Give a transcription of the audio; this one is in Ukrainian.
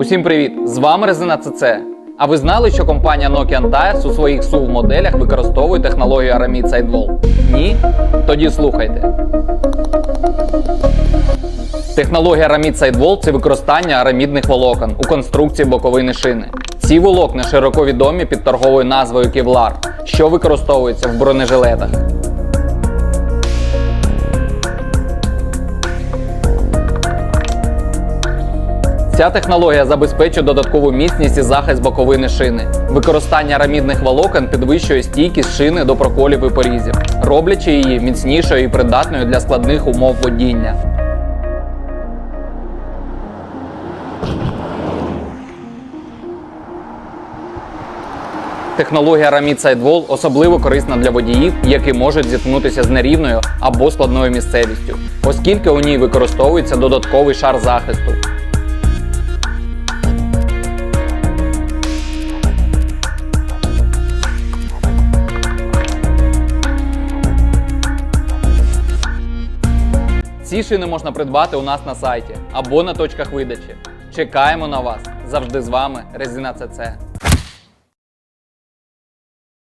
Усім привіт! З вами Резина ЦЦ. А ви знали, що компанія Nokian Tires у своїх SUV моделях використовує технологію Aramid Sidewall? Ні? Тоді слухайте. Технологія Aramid Sidewall – це використання арамідних волокон у конструкції боковини шини. Ці волокна широко відомі під торговою назвою Kevlar, що використовується в бронежилетах. Ця технологія забезпечує додаткову міцність і захист боковини шини. Використання арамідних волокон підвищує стійкість шини до проколів і порізів, роблячи її міцнішою і придатною для складних умов водіння. Технологія Ramid Sidewall особливо корисна для водіїв, які можуть зіткнутися з нерівною або складною місцевістю, оскільки у ній використовується додатковий шар захисту. Ці шини можна придбати у нас на сайті або на точках видачі. Чекаємо на вас! Завжди з вами Резина ЦЦ.